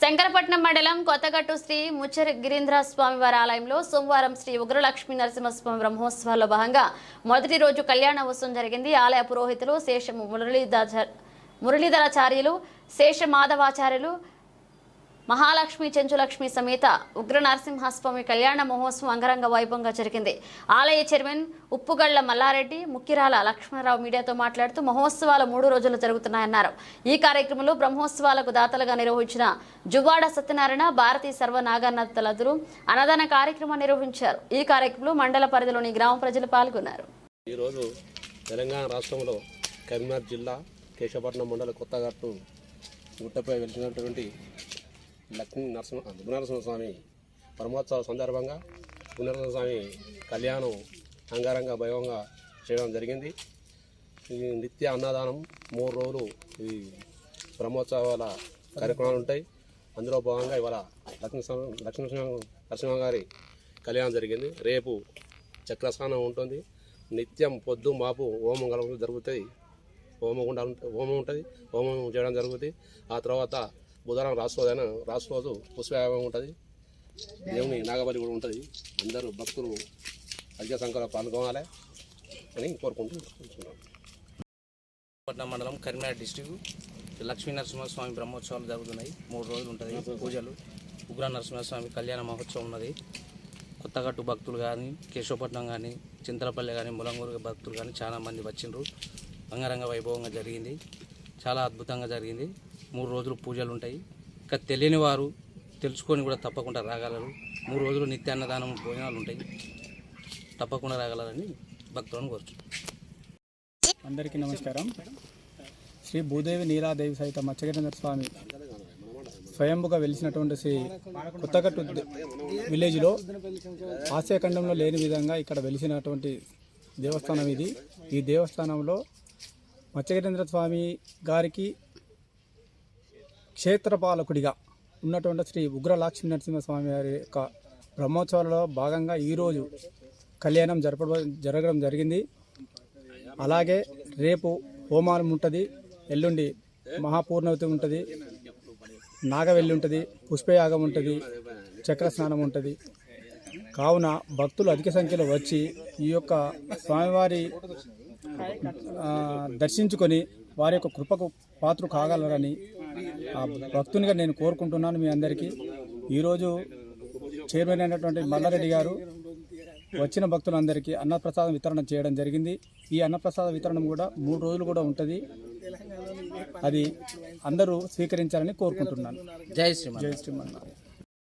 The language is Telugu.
శంకరపట్నం మండలం కొత్తగట్టు శ్రీ ముచ్చరి గిరీంద్ర స్వామి వారి ఆలయంలో సోమవారం శ్రీ ఉగ్రలక్ష్మీ నరసింహస్వామి బ్రహ్మోత్సవాల్లో భాగంగా మొదటి రోజు కళ్యాణ ఉత్సవం జరిగింది. ఆలయ పురోహితులు శేషము మురళీధర మురళీధరాచార్యులు శేష మాధవాచార్యులు మహాలక్ష్మి చెంచులక్ష్మి సమేత ఉగ్ర నరసింహస్వామి కళ్యాణ మహోత్సవం అంగరంగ వైభవంగా జరిగింది. ఆలయ చైర్మన్ ఉప్పుగళ్ళ మల్లారెడ్డి ముక్కిరాల లక్ష్మణరావు మీడియాతో మాట్లాడుతూ మహోత్సవాలు మూడు రోజులు జరుగుతున్నాయన్నారు. ఈ కార్యక్రమంలో బ్రహ్మోత్సవాలకు దాతలుగా నిర్వహించిన జువాడ సత్యనారాయణ భారతీ సర్వ తలదురు అన్నదాన కార్యక్రమం నిర్వహించారు. ఈ కార్యక్రమంలో మండల పరిధిలోని గ్రామ ప్రజలు పాల్గొన్నారు. ఈరోజు తెలంగాణ రాష్ట్రంలో కరీంనగర్ జిల్లా కేశవపట్నం మండల కొత్తగట్టు గుట్టపై వెళ్తున్నటువంటి లక్ష్మీ నరసింహ గుణనరసింహస్వామి పరమోత్సవ సందర్భంగా గుణనరసింహస్వామి కళ్యాణం అంగరంగ భయంగా చేయడం జరిగింది. ఈ నిత్య అన్నదానం మూడు రోజులు ఈ బ్రహ్మోత్సవాల కార్యక్రమాలు ఉంటాయి. అందులో భాగంగా ఇవాళ లక్ష్మీ స్వామి లక్ష్మీ నరసింహ గారి కళ్యాణం జరిగింది. రేపు చక్రస్నానం ఉంటుంది. నిత్యం పొద్దు మాపు హోమం కలవడం జరుగుతుంది హోమం గుండా హోమం ఉంటుంది. హోమం చేయడం జరుగుతుంది ఆ తర్వాత బుధవారం రాసుకోదైన రాసు రోజు పుష్పయాగం ఉంటుంది. దేవుని నాగబలి కూడా ఉంటుంది. అందరూ భక్తులు అధిక సంఖ్యలో పాల్గొనాలి అని కోరుకుంటూ పట్నం మండలం కరీంనగర్ డిస్టిక్ లక్ష్మీ నరసింహస్వామి బ్రహ్మోత్సవాలు జరుగుతున్నాయి. మూడు రోజులు ఉంటుంది పూజలు. ఉగ్ర నరసింహస్వామి కళ్యాణ మహోత్సవం ఉన్నది. కొత్తగట్టు భక్తులు కానీ కేశవపట్నం కానీ చింతలపల్లి కానీ ములంగూరు భక్తులు కానీ చాలామంది వచ్చిండ్రు. అంగరంగ వైభవంగా జరిగింది. చాలా అద్భుతంగా జరిగింది. మూడు రోజులు పూజలు ఉంటాయి. ఇంకా తెలియని వారు తెలుసుకొని కూడా తప్పకుండా రాగలరు. మూడు రోజులు నిత్య అన్నదానం భోజనాలు ఉంటాయి. తప్పకుండా రాగలరని భక్తులను కోరుచు అందరికీ నమస్కారం. శ్రీ భూదేవి నీలాదేవి సహిత మత్స్యగిరీంద్ర స్వామి స్వయంభుగా వెలిసినటువంటి శ్రీ కొత్తగట్టు విలేజ్లో ఆసియాఖండంలో లేని విధంగా ఇక్కడ వెలిసినటువంటి దేవస్థానం ఇది. ఈ దేవస్థానంలో మత్స్యగిరీంద్ర స్వామి గారికి క్షేత్రపాలకుడిగా ఉన్నటువంటి శ్రీ ఉగ్ర లక్ష్మీ నరసింహస్వామి వారి యొక్క బ్రహ్మోత్సవాలలో భాగంగా ఈరోజు కళ్యాణం జరపడం జరగడం జరిగింది. అలాగే రేపు హోమానం ఉంటుంది ఎల్లుండి మహాపూర్ణవతి ఉంటుంది నాగవెల్లి ఉంటుంది పుష్పయాగం ఉంటుంది చక్ర స్నానం ఉంటుంది. కావున భక్తులు అధిక సంఖ్యలో వచ్చి ఈ యొక్క స్వామివారి దర్శించుకొని వారి యొక్క కృపకు పాత్ర కాగలరని ఆ భక్తునిగా నేను కోరుకుంటున్నాను మీ అందరికీ. ఈరోజు చైర్మన్ అయినటువంటి మల్లారెడ్డి గారు వచ్చిన భక్తులందరికీ అన్నప్రసాదం వితరణ చేయడం జరిగింది. ఈ అన్నప్రసాద వితరణ కూడా మూడు రోజులు కూడా ఉంటుంది. అది అందరూ స్వీకరించాలని కోరుకుంటున్నాను. జై శ్రీమాన్ జై శ్రీమన్నారాయణ.